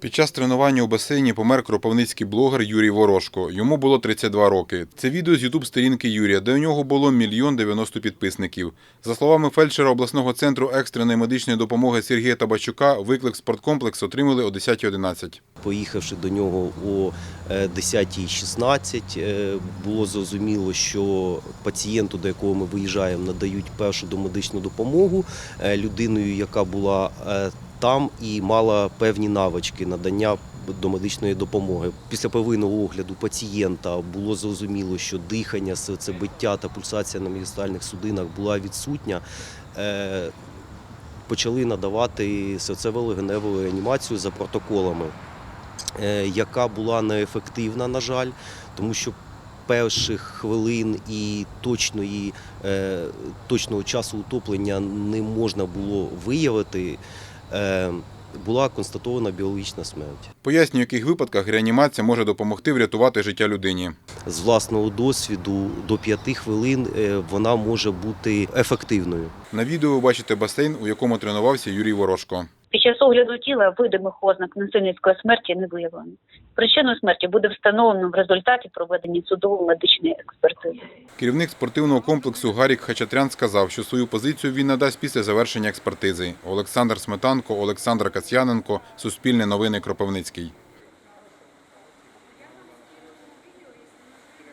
Під час тренування у басейні помер кропивницький блогер Юрій Ворошко. Йому було 32 роки. Це відео з ютуб-сторінки Юрія, де у нього було мільйон 90 підписників. За словами фельдшера обласного центру екстреної медичної допомоги Сергія Табачука, виклик спорткомплекс отримали о 10.11. Поїхавши до нього о е, 10.16, е, було зрозуміло, що пацієнту, до якого ми виїжджаємо, надають першу домедичну допомогу е, людиною, яка була е, там і мала певні навички надання домедичної допомоги. Після первинного огляду пацієнта було зрозуміло, що дихання, серцебиття та пульсація на міжстальних судинах була відсутня. Е, Почали надавати серцево-легеневу реанімацію за протоколами е, яка була неефективна, на жаль, тому що перших хвилин і точної, е, точного часу утоплення не можна було виявити. Е, Була констатована біологічна смерть. Пояснює, в яких випадках реанімація може допомогти врятувати життя людині. З власного досвіду до п'яти хвилин е, вона може бути ефективною. На відео ви бачите басейн, у якому тренувався Юрій Ворошко. Під час огляду тіла видимих ознак насильницької смерті не виявлено. Причину смерті буде встановлено в результаті проведення судово-медичної експертизи. Керівник спортивного комплексу Гарік Хачатрян сказав, що свою позицію він надасть після завершення експертизи. Олександр Сметанко, Олександр Касьяненко, Суспільне новини Кропивницький.